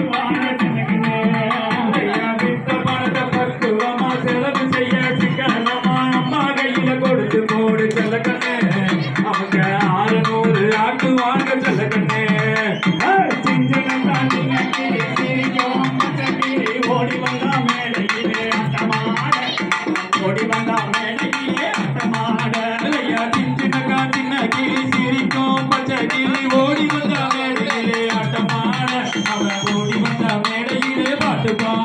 我们。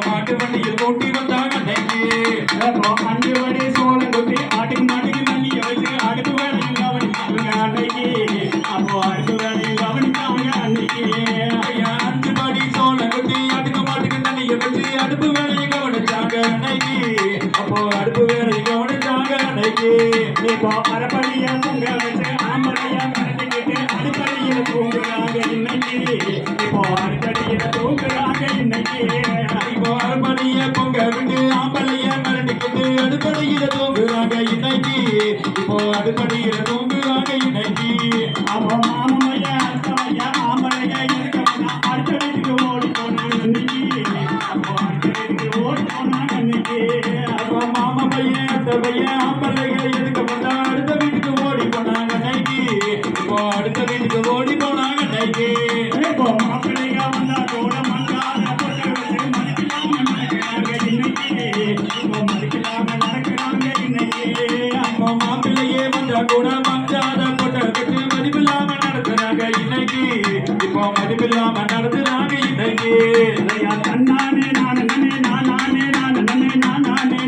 மாட்டு வண்டியில் கூட்டி வந்தான் அன்னைக்கு அஞ்சு வண்டி பொம்பளைய பொங்க விட்டு ஆம்பளைய மிரண்டுக்கிட்டு அடுப்படையில தூங்குறாங்க இன்னைக்கு. இப்போ அடுப்படையில தூங்குறாங்க இன்னைக்கு. அப்போ மாமலைய அத்தலைய ஆம்பளைய இருக்கவனா அடுத்தடைக்கு ஓடி போனாங்க இன்னைக்கு. மதிக்கலாம நடக்கிறாங்க இன்னையே அம்மா மாப்பிள்ளையே வந்தா கூட மஞ்சாத பொண்ணை கட்டு மதிப்பில்லாம நடத்துறாங்க. இன்னைக்கு இப்போ மதிப்பில்லாம நடத்துறாங்க இன்னைக்கு கண்ணானே நானே நானே நானே நானே நானே நானே